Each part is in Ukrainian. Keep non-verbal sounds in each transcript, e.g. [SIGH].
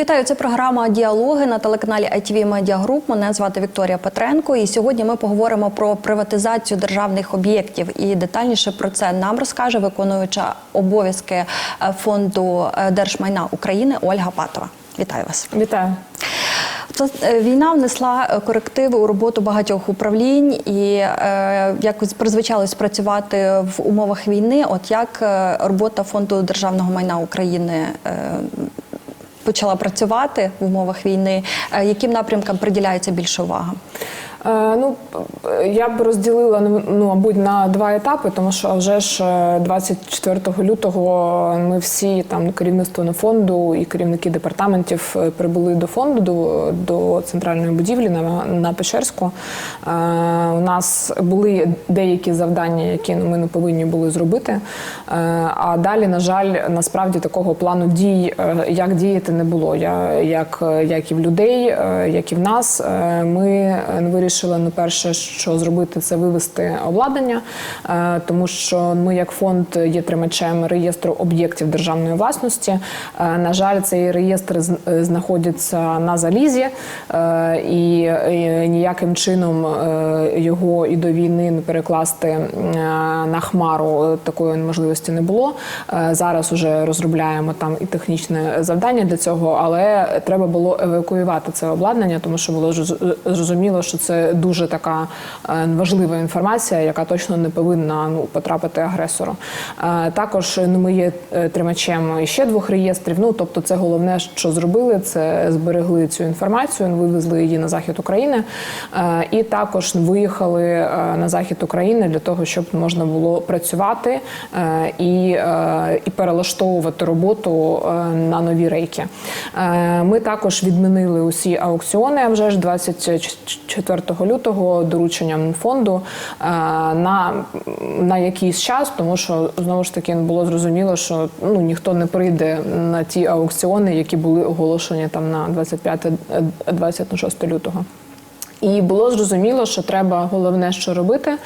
Вітаю, це програма Діалоги на телеканалі ITV Media Group. Мене звати Вікторія Петренко. І сьогодні ми поговоримо про приватизацію державних об'єктів. І детальніше про це нам розкаже виконуюча обов'язки е, фонду е, держмайна України Ольга Патова. Вітаю вас. Вітаю. Е, Війна внесла корективи у роботу багатьох управлінь і е, якось призвичалось працювати в умовах війни. От як робота фонду державного майна України е, почала працювати в умовах війни, е, яким напрямкам приділяється більше увага? Е, Ну е, я б розділила ну, мабуть, на два етапи, тому що вже ж е, 24 лютого ми всі там керівництво на фонду і керівники департаментів е, прибули до фонду до, до центральної будівлі на, на Печерську. Е, У нас були деякі завдання, які ми не повинні були зробити. Е, А далі, на жаль, насправді такого плану дій, е, як діяти, не було. Я як, як і в людей, е, як і в нас, е, ми вирішили ну, перше, що зробити, це вивести обладнання, е, тому що ми, як фонд, є тримачем реєстру об'єктів державної власності. Е, На жаль, цей реєстр е, знаходиться на залізі, і ніяким чином його і до війни не перекласти на хмару такої можливості не було. Зараз уже розробляємо там і технічне завдання для цього, але треба було евакуювати це обладнання, тому що було зрозуміло, що це дуже така е, важлива інформація, яка точно не повинна ну, потрапити агресору. Е, Також ну, ми є е, тримачем ще двох реєстрів. Ну тобто, це головне, що зробили, це зберегли цю інформацію, вивезли її на захід України, і також виїхали на захід України для того, щоб можна було працювати і, і перелаштовувати роботу на нові рейки. Ми також відмінили усі аукціони. Вже ж 24 лютого дорученням фонду е, на, на якийсь час, тому що знову ж таки було зрозуміло, що ну ніхто не прийде на ті аукціони, які були оголошені там на 25-26 лютого. І було зрозуміло, що треба головне, що робити,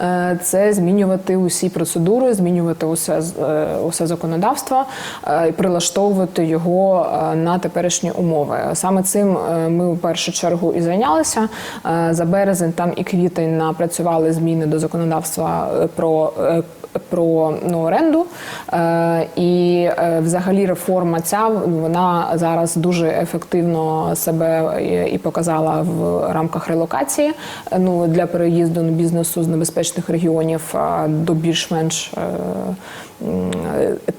е, це змінювати усі процедури, змінювати усе, е, усе законодавство е, і прилаштовувати його на теперішні умови. Саме цим ми в першу чергу і зайнялися. За березень там і квітень напрацювали зміни до законодавства про. Про ну, оренду і взагалі реформа ця вона зараз дуже ефективно себе і показала в рамках релокації е, ну для переїзду бізнесу з небезпечних регіонів до більш-менш е,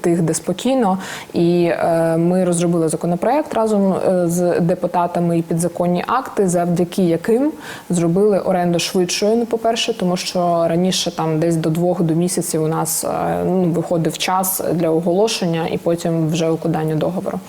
тих, де спокійно. І е, ми розробили законопроект разом е, з депутатами і підзаконні акти, завдяки яким зробили оренду швидшою. Ну, по-перше, тому що раніше там десь до двох до місяців у нас е, ну, виходив час для оголошення і потім вже укладання договору.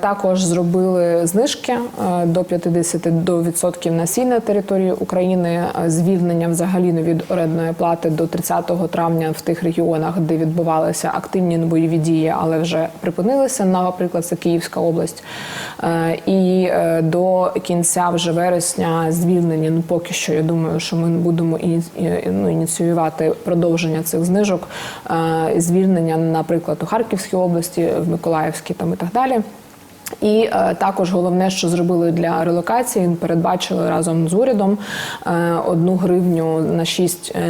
Також зробили знижки до 50% до відсотків на сіль на території України, звільнення взагалі від орендної плати до 30 травня в тих регіонах, де відбувалися активні бойові дії, але вже припинилися. Наприклад, це Київська область. Е, І е, до кінця вже вересня звільнення. Ну поки що я думаю, що ми будемо ну, ініціювати продовження цих знижок, е, звільнення, наприклад, у Харківській області, в Миколаївській там і так далі. І е, також головне, що зробили для релокації, передбачили разом з урядом е, одну гривню на 6 е,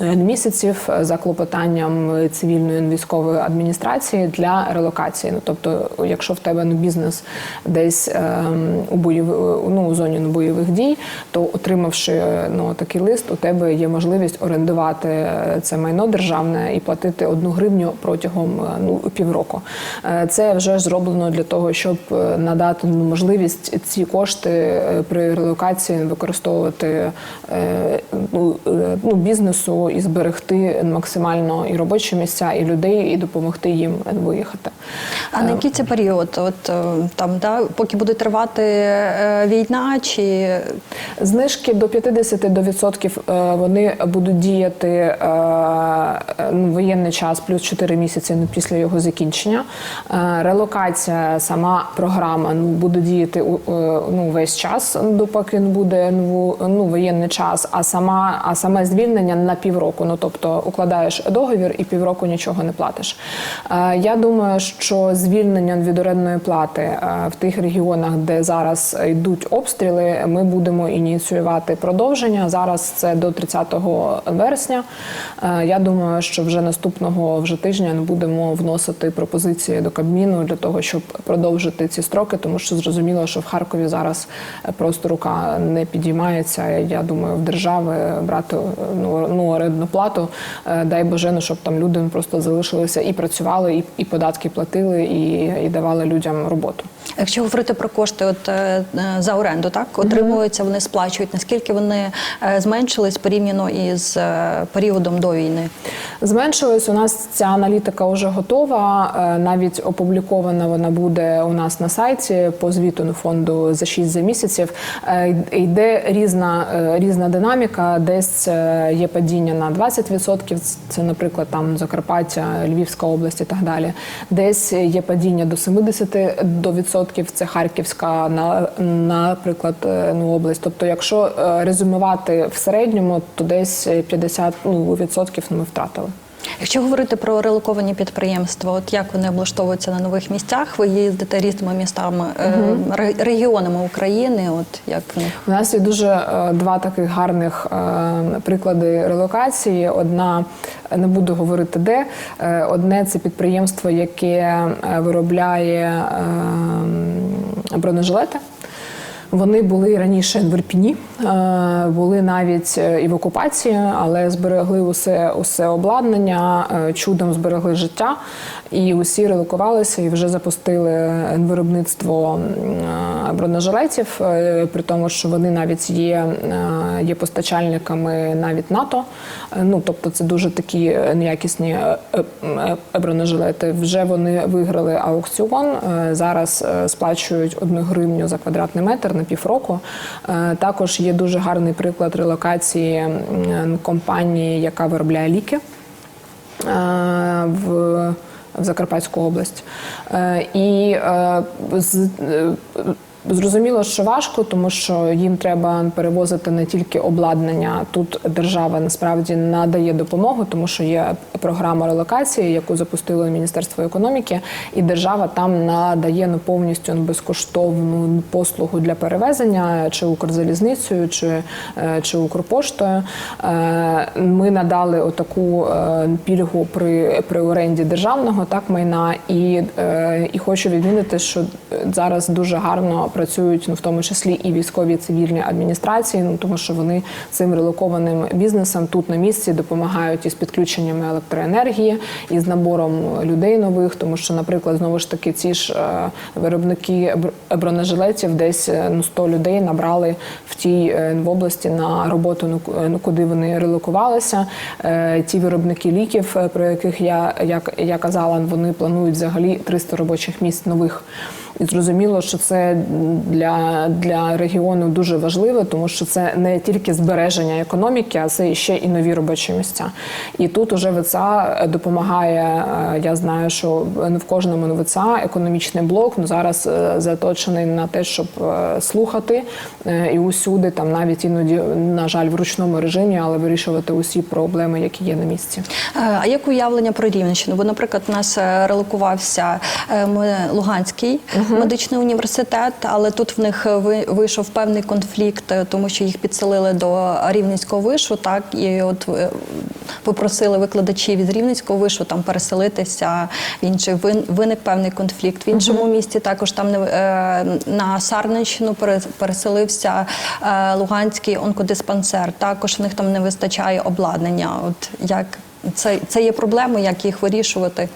е, місяців за клопотанням цивільної військової адміністрації для релокації. Ну тобто, якщо в тебе ну, бізнес десь е, у бойов... ну, у зоні ну, бойових дій, то отримавши е, ну такий лист, у тебе є можливість орендувати е, це майно державне і платити одну гривню протягом е, ну півроку. Е, Це вже зроблено для того, щоб е, надати можливість ці кошти е, при релокації використовувати е, ну, ну, бізнесу і зберегти максимально і робочі місця, і людей, і допомогти їм виїхати. А на який це період? От там да, поки буде тривати війна, чи Знижки до 50% до відсотків вони будуть діяти ну, воєнний час плюс 4 місяці після його закінчення. Релокація сама програма ну буде діяти е, ну весь час, допоки буде ну, ну воєнний час. А сама, а саме звільнення на півроку. Ну тобто укладаєш договір і півроку нічого не платиш. Е, Я думаю, що звільнення від орендної плати е, в тих регіонах, де зараз йдуть обстріли, ми будемо ініціювати продовження. Зараз це до 30 вересня. Я думаю, що вже наступного вже тижня будемо вносити пропозиції до Кабміну для того, щоб продовжити ці строки, тому що зрозуміло, що в Харкові зараз е, просто рука не підіймається. Я думаю, в держави брати ну, ну орендну плату. Е, Дай Боже, ну, щоб там люди просто залишилися і працювали, і, і податки платили, і, і давали людям роботу. Якщо говорити про кошти, от е, е, за оренду, так отримуються, вони сплачують. Наскільки вони е, зменшились порівняно із е, періодом до війни? Зменшилось. У нас ця аналітика вже готова. е, Навіть опублікована вона буде у нас на сайті по звіту фонду за 6 за місяців. Е, Йде різна е, різна динаміка. Десь е, є падіння на 20%, Це, наприклад, там Закарпаття, Львівська область і так далі. Десь є падіння до 70% до відсотків. Це Харківська, на- наприклад, ну, область. Тобто, якщо резюмувати в середньому, то десь 50% ну, відсотків ми втратили. Якщо говорити про релоковані підприємства, от як вони облаштовуються на нових місцях? Ви їздите різними містами, ре- регіонами України. От як? У нас є дуже е, два таких гарних е, приклади релокації. Одна не буду говорити де. Одне це підприємство, яке виробляє е, бронежилети. Вони були раніше в Ірпіні, е, були навіть е, і в окупації, але зберегли усе, усе обладнання, е, чудом зберегли життя, і усі релокувалися і вже запустили виробництво бронежилетів, е, при тому, що вони навіть є, е, є постачальниками навіть НАТО. Е, Ну тобто, це дуже такі неякісні бронежилети. Вже вони виграли аукціон. Зараз сплачують одну гривню за квадратний метр на півроку. Також є дуже гарний приклад релокації компанії, яка виробляє ліки в, в Закарпатську область. Е, І е, з, е, Зрозуміло, що важко, тому що їм треба перевозити не тільки обладнання. Тут держава насправді надає допомогу, тому що є програма релокації, яку запустило Міністерство економіки, і держава там надає ну, повністю ну, безкоштовну послугу для перевезення чи Укрзалізницею, чи, е, чи Укрпоштою. Е, Ми надали отаку е, пільгу при, при оренді державного так майна, і, і хочу відмінити, що зараз дуже гарно працюють, ну в тому числі і військові цивільні адміністрації, ну тому що вони цим релокованим бізнесом тут на місці допомагають із підключеннями електроенергії, і з набором людей нових, тому що, наприклад, знову ж таки, ці ж е, виробники бр- бронежилетів десь е, ну 100 людей набрали в тій е, в області на роботу, ну, ну куди вони релокувалися. Ті виробники ліків, про яких я як я казала, вони планують взагалі 300 робочих місць нових. І зрозуміло, що це для, для регіону дуже важливо, тому що це не тільки збереження економіки, а це ще і нові робочі місця. І тут уже ВЦА допомагає. е, Я знаю, що не в кожному ВЦА економічний блок ну, зараз е, заточений на те, щоб е, слухати е, і усюди, там навіть іноді, на жаль, в ручному режимі, але вирішувати усі проблеми, які є на місці. Е, А як уявлення про Рівненщину? Бо, наприклад, у нас е, релокувався е, Луганський медичний університет, але тут в них е, вийшов певний конфлікт, е, тому що їх підселили до Рівненського вишу, так і от е, попросили викладачів із Рівненського вишу там переселитися в інший. Вин- Виник певний конфлікт. В іншому місті також там е, на Сарненщину пере- переселився е, Луганський онкодиспансер. Також в них там не вистачає обладнання. От як це, це є проблемою, як їх вирішувати?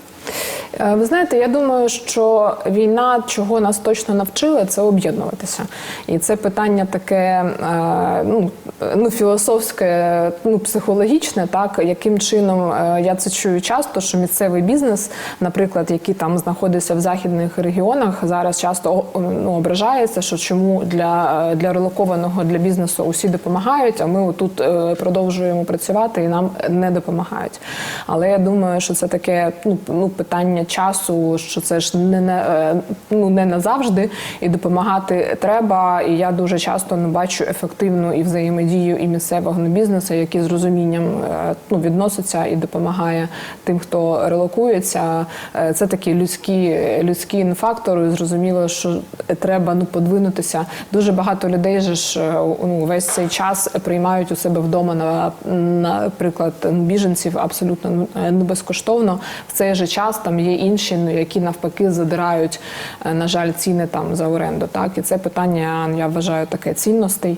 Е, Ви знаєте, я думаю, що війна, чого нас точно навчила, це об'єднуватися. І це питання таке е, ну, ну, філософське, ну, психологічне, так, яким чином е, я це чую часто, що місцевий бізнес, наприклад, який там знаходиться в західних регіонах, зараз часто ну, ображається, що чому для, для релокованого для бізнесу усі допомагають, а ми тут продовжуємо працювати і нам не допомагають. Але я думаю, що це таке ну, ну, питання часу, що це ж не на е, ну не назавжди, і допомагати треба. І я дуже часто не бачу ефективну і взаємодію і місцевого бізнесу, який з розумінням е, ну, відноситься і допомагає тим, хто релокується. Е, Це такі людські людські фактори. Зрозуміло, що треба ну подвинутися. Дуже багато людей же ж ну, весь цей час приймають у себе вдома на наприклад біженців абсолютно ну, не безкоштовно. В цей же час там є інші, ну, які навпаки задирають, е, на жаль, ціни там за оренду. Так і це питання, я вважаю, таке цінностей.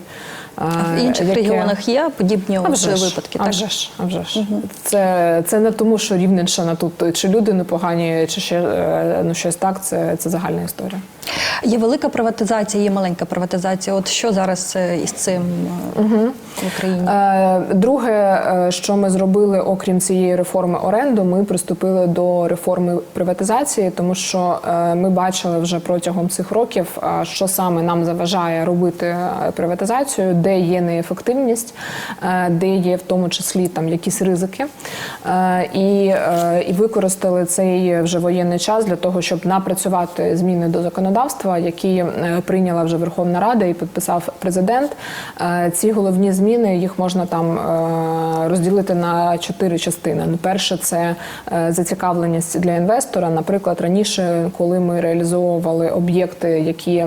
В інших яке- регіонах є подібні а вже ж, випадки. а так? вже ж, а вже ж. Це, це не тому, що Рівненщина тут чи люди непогані, чи ще е, ну, щось так. Це, це загальна історія. Є велика приватизація, є маленька приватизація. От що зараз е, із цим е, в Україні? Друге, що ми зробили, окрім цієї реформи оренду, ми приступили до реформи приватизації, тому що ми бачили вже протягом цих років, що саме нам заважає робити приватизацію, де є неефективність, е, де є в тому числі там якісь ризики. Е, І, е, і використали цей вже воєнний час для того, щоб напрацювати зміни до законодавства, які прийняла вже Верховна Рада і підписав президент. Ці головні зміни їх можна там розділити на чотири частини. Ну, перше, це зацікавленість для інвестора. Наприклад, раніше, коли ми реалізовували об'єкти, які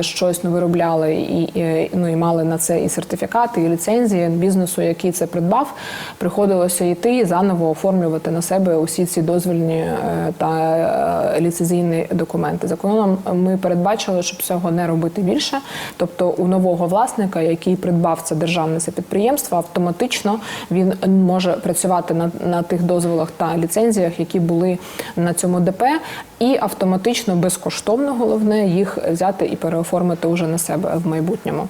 щось ну, виробляли і, ну, і мали на це і сертифікати, і ліцензії бізнесу, який це придбав, приходилося йти і заново оформлювати на себе усі ці дозвільні е, та е, ліцензійні документи. Законом ми передбачили, щоб цього не робити більше. Тобто, у нового власника, який придбав це державне це підприємство, автоматично він може працювати на, на тих дозволах та ліцензіях, які були на цьому ДП, і автоматично безкоштовно головне їх взяти і переоформити уже на себе в майбутньому.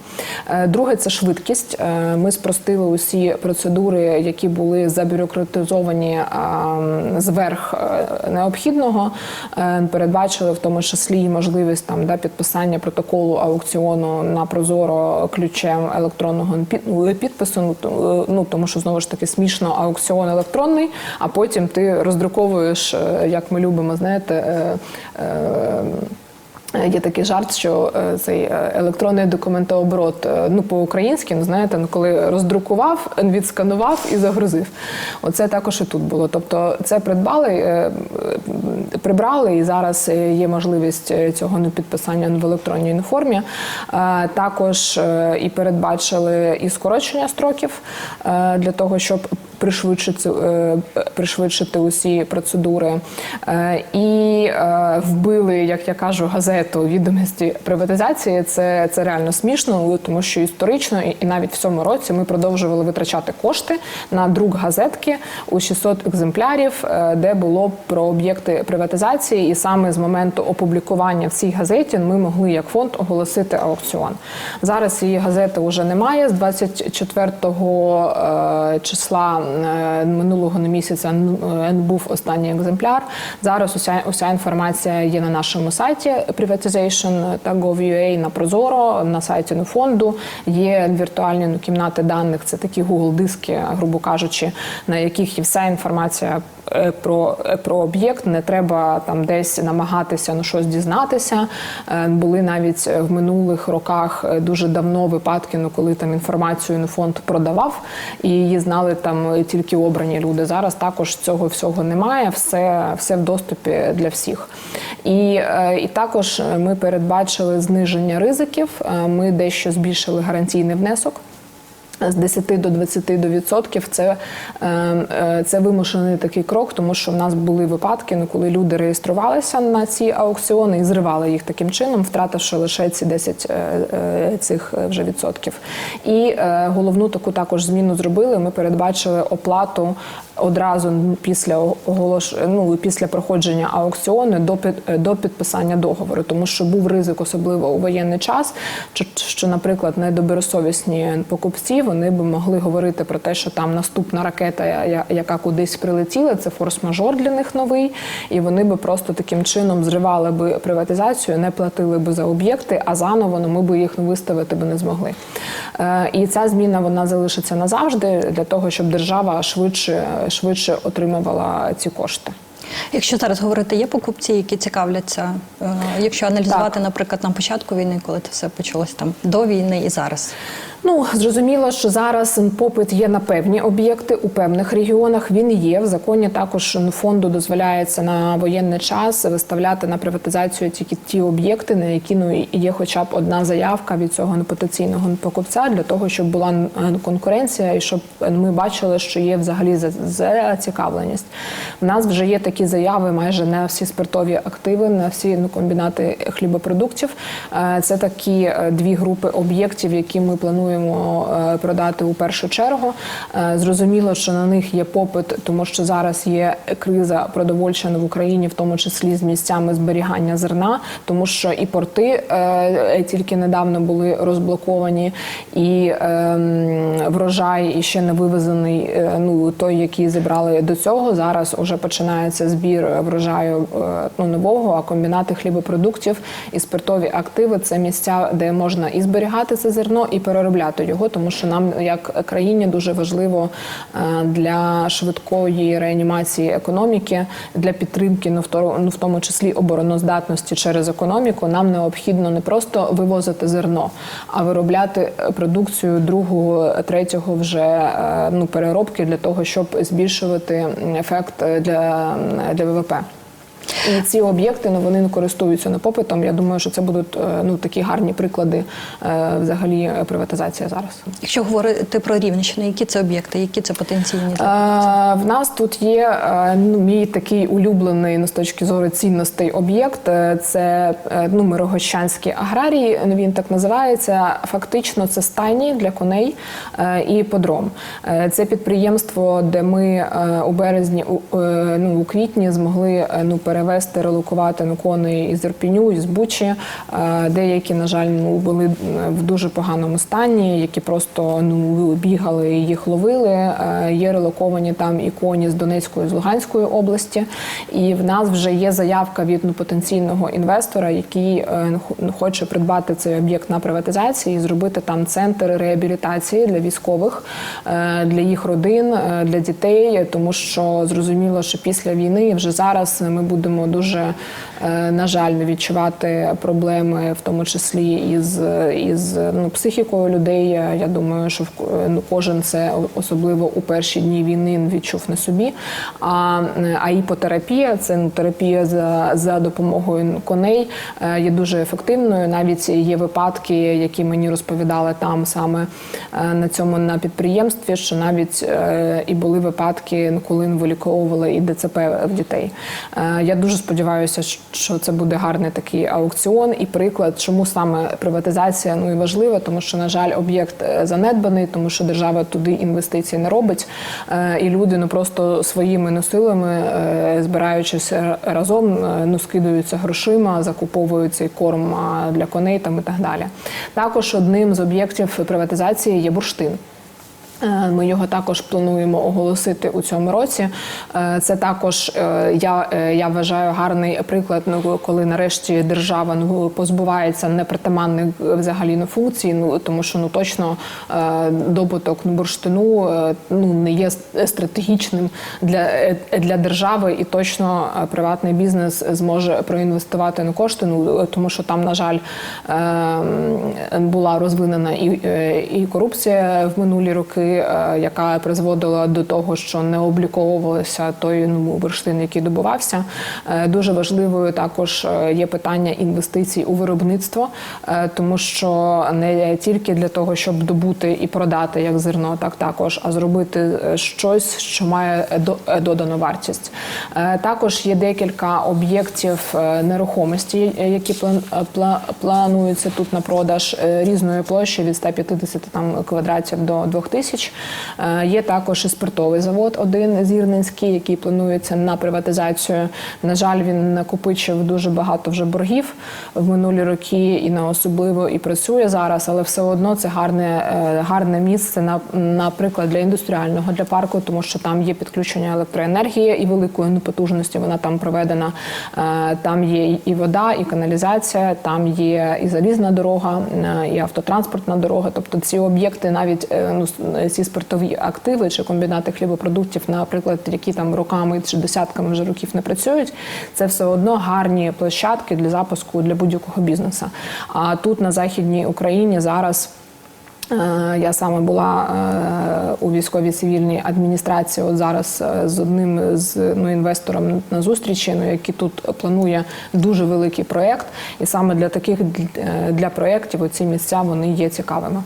Е, Це швидкість. Е, Ми спростили усі процедури, які були забюрократизовані а, зверх е, необхідного. Е, Передбачили в тому числі і можливість там да, підписання протоколу аукціону на прозоро ключем електронного ну, підпису. Ну, Ну тому що знову ж таки смішно аукціон електронний, а потім ти роздруковуєш, е, як ми любимо, знаєте. е, е, Є такий жарт, що е, цей е, електронний документооборот, е, ну по-українськи, ну знаєте, ну коли роздрукував, [LAUGHS] відсканував і загрузив. Оце також і тут було. Тобто це придбали, прибрали, і зараз є можливість цього ну, підписання в електронній формі. Також і передбачили і скорочення строків для того, щоб пришвидшити, е, пришвидшити усі процедури. Е, І е, вбили, як я кажу, газету відомості приватизації. Це, це реально смішно, тому що історично і, навіть в цьому році ми продовжували витрачати кошти на друк газетки у 600 екземплярів, де було про об'єкти приватизації. І саме з моменту опублікування в цій газеті ми могли як фонд оголосити аукціон. Зараз цієї газети вже немає. З 24 е, числа минулого місяця е, був останній екземпляр. Зараз уся, уся інформація є на нашому сайті privatization та gov.ua, на Прозоро, на сайті ну, фонду. Є віртуальні ну, кімнати даних, це такі Google диски, грубо кажучи, на яких є вся інформація е, про, е, про об'єкт. Не треба там десь намагатися ну, щось дізнатися. Е, Були навіть в минулих роках е, дуже давно випадки, ну, коли там інформацію ну, фонд продавав, і її знали там тільки обрані люди. Зараз також цього всього немає, все, все в доступі для всіх. І, е, і також ми передбачили зниження ризиків. Е, Ми дещо збільшили гарантійний внесок. З 10 до 20 до відсотків це, е, е, це вимушений такий крок, тому що в нас були випадки, ну, коли люди реєструвалися на ці аукціони і зривали їх таким чином, втративши лише ці 10 е, цих вже відсотків. І головну таку також зміну зробили. Ми передбачили оплату одразу після оголош... ну, після проходження аукціону до до підписання договору, тому що був ризик, особливо у воєнний час, що наприклад, недобросовісні покупці вони б могли говорити про те, що там наступна ракета, яка кудись прилетіла, це форс-мажор для них новий, і вони би просто таким чином зривали би приватизацію, не платили би за об'єкти, а заново ну, ми би їх виставити би не змогли. Е, І ця зміна вона залишиться назавжди для того, щоб держава швидше, швидше отримувала ці кошти. Якщо зараз говорити, є покупці, які цікавляться, е, якщо аналізувати, Так. наприклад, на початку війни, коли це все почалось там до війни і зараз. Ну зрозуміло, що зараз попит є на певні об'єкти у певних регіонах. Він є в законі. Також фонду дозволяється на воєнний час виставляти на приватизацію тільки ті об'єкти, на які ну є, хоча б одна заявка від цього непотенційного покупця, для того, щоб була е, конкуренція, і щоб ми бачили, що є взагалі зацікавленість. В нас вже є такі заяви майже на всі спиртові активи, на всі ну, комбінати хлібопродуктів. Е, Це такі е, дві групи об'єктів, які ми плануємо е, продати у першу чергу. Е, Зрозуміло, що на них є попит, тому що зараз є криза продовольча в Україні, в тому числі з місцями зберігання зерна, тому що і порти е, тільки недавно були розблоковані, і ем, врожай і ще не вивезений. Ну той, який зібрали до цього. Зараз уже починається збір врожаю ну, нового, а комбінати хлібопродуктів і спиртові активи це місця, де можна і зберігати це зерно, і переробляти його, тому що нам, як країні, дуже важливо е, для швидкої реанімації економіки, для підтримки, ну ну, в тому числі обороноздатності через економіку. Нам необхідно не просто вивозити зерно, а виробляти продукцію другого, третього вже е, ну переробки для того, щоб збільшувати ефект е, для, для ВВП. І ці об'єкти ну вони не користуються не попитом. Я думаю, що це будуть е, ну такі гарні приклади е, взагалі е, приватизації зараз. Якщо говорити про Рівненщину, які це об'єкти, які це потенційні Е. В нас тут є ну, мій такий улюблений ну, з точки зору цінностей об'єкт. Це ну, Мирогощанські аграрії. Він так називається. Фактично, це стайні для коней і подром. Це підприємство, де ми у березні, у, ну, у квітні змогли ну, перевезти, релокувати ну, коней із Ірпіню, із Бучі. Е, Деякі, на жаль, ну, були е, в дуже поганому стані, які просто ну, бігали і їх ловили. Е, Є релоковані там і коні з Донецької, з Луганської області. І в нас вже є заявка від ну, потенційного інвестора, який е, хоче придбати цей об'єкт на приватизації і зробити там центр реабілітації для військових, для їх родин, для дітей, тому що зрозуміло, що після війни вже зараз ми будемо дуже, е, на жаль, відчувати проблеми, в тому числі із, із ну, психікою людей. Я думаю, що ну, кожен це особливо у перші дні війни відчув на собі. А, а іпотерапія це ну, терапія за, за допомогою коней е, є дуже ефективною. Навіть є випадки, які мені розповідали там саме е, на цьому на підприємстві, що навіть е, і були випадки, ну, коли виліковували і ДЦП в дітей. Е, Я дуже сподіваюся, що це буде гарний такий аукціон і приклад, чому саме приватизація ну і важлива, тому що на жаль, об'єкт е, занедбаний, тому що держава туди інвестицій не робить, Е, і люди ну просто своїми ну, силами, е, збираючись разом, ну скидаються грошима, закуповують цей корм для коней там і так далі. Також одним з об'єктів приватизації є бурштин. Е, Ми його також плануємо оголосити у цьому році. Е, Це також е, я, я вважаю гарний приклад. Ну коли нарешті держава ну позбувається непритаманних взагалі ну, функцій. Ну тому що ну точно добуток ну, бурштину ну не є стратегічним для, для держави, і точно приватний бізнес зможе проінвестувати на кошти. Ну тому що там, на жаль, е, була розвинена і, і корупція в минулі роки, яка призводила до того, що не обліковувався той ну, бурштин, який добувався. Е, Дуже важливою також е, є питання інвестицій у виробництво, е, тому що не тільки для того, щоб добути і продати як зерно, так також, а зробити е, щось, що має е, додану вартість. Е, Також є декілька об'єктів е, нерухомості, е, які план- е, плануються тут на продаж е, різної площі від 150 там квадратів до 2000. Е, Є також і спиртовий завод, один зірненський, який планується на приватизацію. На жаль, він накопичив дуже багато вже боргів в минулі роки і на особливо і працює зараз, але все одно це гарне, е, гарне місце на, наприклад, для індустріального для парку, тому що там є підключення електроенергії і великої потужності. Вона там проведена. Е, Там є і вода, і каналізація, там є і залізна дорога, і автотранспортна дорога. Тобто ці об'єкти навіть ну, ці спиртові активи чи комбінати хлібопродуктів, наприклад, які там роками чи десятками вже років не працюють, це все одно гарні площадки для запуску для будь-якого бізнесу. А тут на західній Україні зараз. Е, Я саме була е, у військовій цивільній адміністрації. От зараз е, з одним з ну, інвестором на зустрічі, ну, який тут планує дуже великий проєкт. І саме для таких е, для проєктів ці місця вони є цікавими.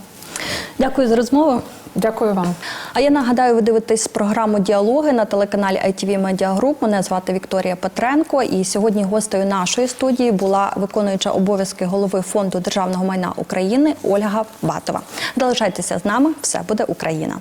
Дякую за розмову. Дякую вам. А я нагадаю, ви дивитесь програму Діалоги на телеканалі ITV Media Group. Мене звати Вікторія Петренко. І сьогодні гостею нашої студії була виконуюча обов'язки голови фонду державного майна України Ольга Батова. Залишайтеся з нами. Все буде Україна.